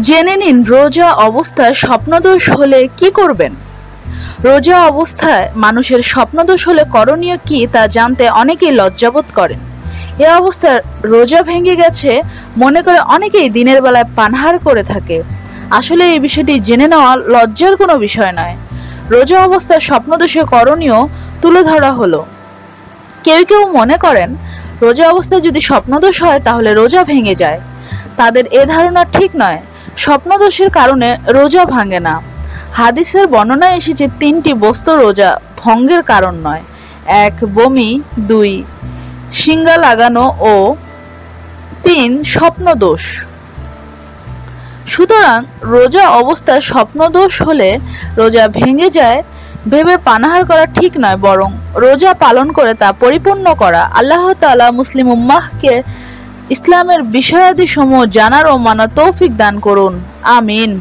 জেনে নিন রোজা অবস্থায় স্বপ্নদোষ হলে কি করবেন? রোজা অবস্থায় মানুষের স্বপ্নদোষ হলে করণীয় কি তা জানতে অনেকেই লজ্জাবোধ করেন। এ অবস্থায় রোজা ভেঙে গেছে মনে করে অনেকেই দিনের বেলায় পানহার করে থাকে। আসলে এই বিষয়টি জেনে নেওয়া লজ্জার কোনো বিষয় নয়। রোজা অবস্থায় স্বপ্নদোষে করণীয় তুলে ধরা হলো। কেউ কেউ মনে করেন, রোজা অবস্থায় যদি স্বপ্নদোষ হয় তাহলে রোজা ভেঙে যায়। তাদের এ ধারণা ঠিক নয়। স্বপ্নদোষের কারণে রোজা ভাঙে না। হাদিসের বর্ণনায় এসেছে তিনটি বস্তু রোজা ভঙ্গের কারণ নয়। এক, বমি। দুই, সিঙ্গা লাগানো ও তিন, স্বপ্নদোষ। সুতরাং রোজা অবস্থায় স্বপ্নদোষ হলে রোজা ভেঙে যায়, ভেবে পানাহার করা ঠিক নয়, বরং রোজা পালন করে তা পরিপূর্ণ করা। আল্লাহ তাআলা মুসলিম উম্মাহকে ইসলামের বিষয়াদি সমূহ জানার ও মানার তৌফিক দান করুন। আমিন।